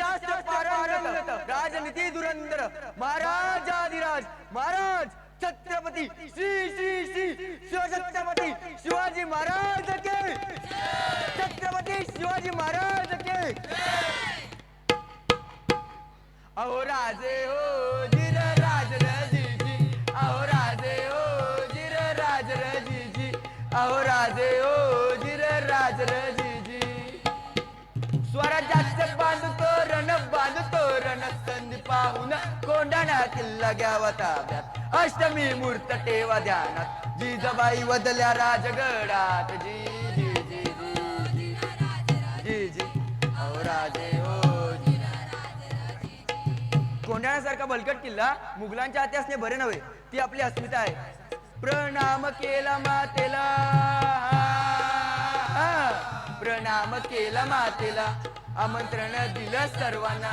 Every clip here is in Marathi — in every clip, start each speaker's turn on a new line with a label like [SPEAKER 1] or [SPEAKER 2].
[SPEAKER 1] शास्त्र पारंगत. राजनीती धुरंधर. महाराजाधिराज महाराज छत्रपती श्री श्री श्री शिवछत्रपती शिवाजी महाराज के. छत्रपती शिवाजी महाराज के. अहो राजे हो जिर राज रजीजी अहो राजे हो जिर राज रजीजी अहो राजे हो जिर राज रजीजी स्वराज्याचे बांधतो संधी पाहून किल्ला घ्यावा ताब्यात अष्टमी मूर्त ठेवा ध्यानात जिजाबाई वदल्या राजगडात जी जी जी जी जी जी जी अहो राजे हो जी कोंढाण्यासारखा बलकट किल्ला मुघलांच्या हाती असणे बरे नव्हे ती आपली अस्मिता आहे. प्रणाम केला मातेला. प्रणाम केला मातेला. आमंत्रण दिलं सर्वांना.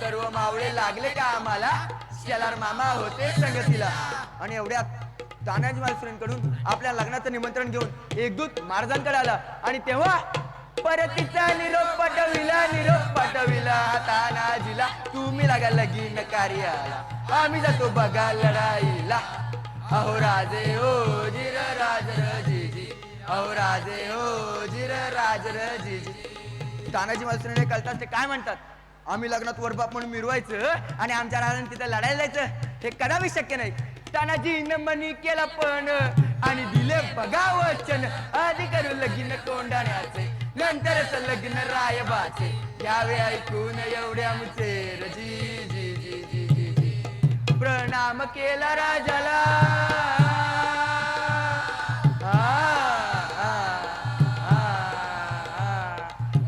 [SPEAKER 1] सर्व मावळे लागले का आम्हाला? शेलार मामा होते संगतीला. आणि एवढ्या तानाजी मालसुरेंकडून आपल्या लग्नाचं निमंत्रण घेऊन एकदूत महाराजांकडे आला. आणि तेव्हा परतीचा निरोप पाठविला निरोप पाठविला तानाजीला. तुम्ही लागा लगीन कार्याला. आम्ही जातो बघा लढाईला. अहो राजे हो जिर राज रजीजी अहो राजे हो जिर राज रजीजी तानाजी मालसुरेने कळतात ते काय म्हणतात? आम्ही लग्नात वरबाप म्हणून मिरवायचं आणि आमच्या राजाने तिथे लढायला जायचं. हे कदापि शक्य नाही. तानाजी मनी केला पण आणि दिले बघा वचन आधी करू लगीन कोंडाण्याचे नंतरच लग्न रायबाचे. यावे ऐकून एवढ्या मुचे जी जी जी जी जी जी. प्रणाम केला राजाला.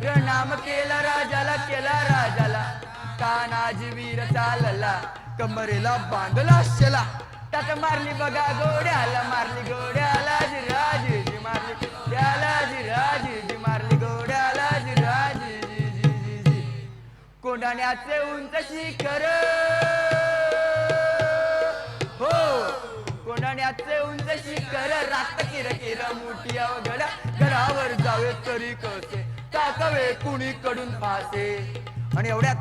[SPEAKER 1] प्रणाम केला राजाला केला राजाला. कानाजी वीर चालला कमरेला बांधला शेला. त्यात मारली बघा गोड्याला मारली गोड्याला जिराजी जी मारली गोड्याला जिराजी जी मारली गोड्याला जिराजी जी जी जी जी कोंडाण्याचे उंच शिखर. हो कोंडाण्याचे उंच शिखर. रात किर किर मोठी अवघड घरावर जावे तरी कस? दाखवे कुणी कडून पासे. आणि एवढ्यात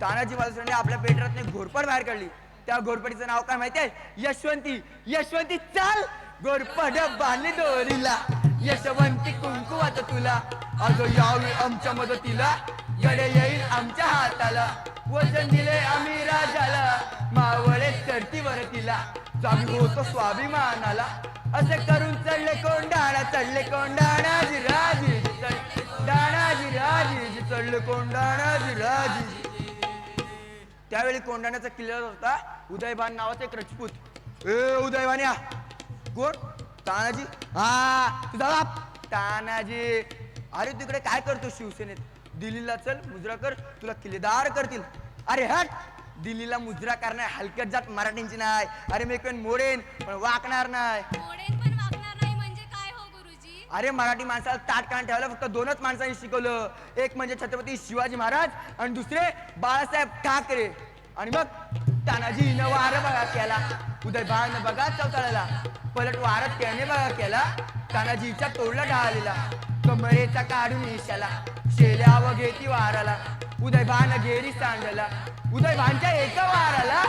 [SPEAKER 1] तानाजी मालुसरांनी आपल्या पेटरात घोरपड बाहेर काढली. त्या घोरपडीचं नाव काय माहितीये? यशवंती. यशवंती चाल! घोरपड बांधली दोरीला. यशवंती कुंकुवात तुला. अगं यावी आमच्या मदतीला गडे येईल आमच्या हाताला. वचन दिले आम्ही राजाला. मावळे चढतीवर तिला. जागी होतो स्वाभिमानाला. असे करून चढले कोंडाणा चढले कोंडाणा जिराजी राजी कोंडाणा त्यावेळी कोंडाण्याचा किल्ल्यावर होता उदयभान नावाचा एक रजपूत. ए उदयभान्या कोण? तानाजी. हा तुझा बाप. तानाजी. अरे तिकडे काय करतो शिवसेनेत? दिल्लीला चल मुजरा कर. तुला किल्लेदार करतील. अरे हट. दिल्लीला मुजरा करणार हलक्यात जात मराठींची नाही. अरे मी कोण मोडेन पण वाकणार नाही. अरे मराठी माणसाला ताट कान ठेवायला फक्त दोनच माणसांनी शिकवलं. एक म्हणजे छत्रपती शिवाजी महाराज आणि दुसरे बाळासाहेब ठाकरे. आणि मग तानाजीनं वार बघा केला. उदयभान बघा चौताळाला पलट वार त्याने बघा केला. तानाजीच्या तोडला ढाळलेला कमरेचा काढून ईशाला शेल्या व घेती वाराला. उदयभान घेरी सांडला. उदयभानच्या एका वाराला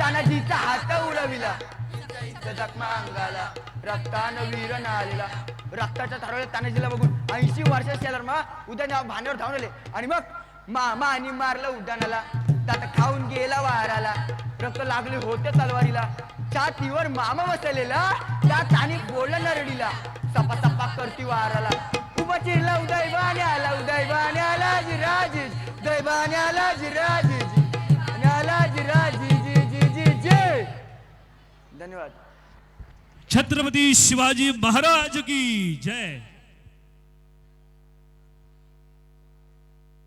[SPEAKER 1] तानाजीचा हात उडविला. जखमा अंगाला रक्तानं वीर नालेला रक्ताच्या थरवल्या तानाजीला बघून ऐंशी वर्ष शेलर मा उद्या भांड्यावर धावून आले. आणि मग मामा आणि मारलं उड्डाणाला. दात खाऊन गेला वाराला. रक्त लागले होते तलवारीला. छातीवर मामा बसलेला. त्या तानी बोलला नरडीला. सपा सपा करती वाराला. उभा चिरला उदय बाण्याला उदय बाण्याला जिराज. दैबाण्याला जिराज. धन्यवाद।
[SPEAKER 2] छत्रपती शिवाजी महाराज की जय।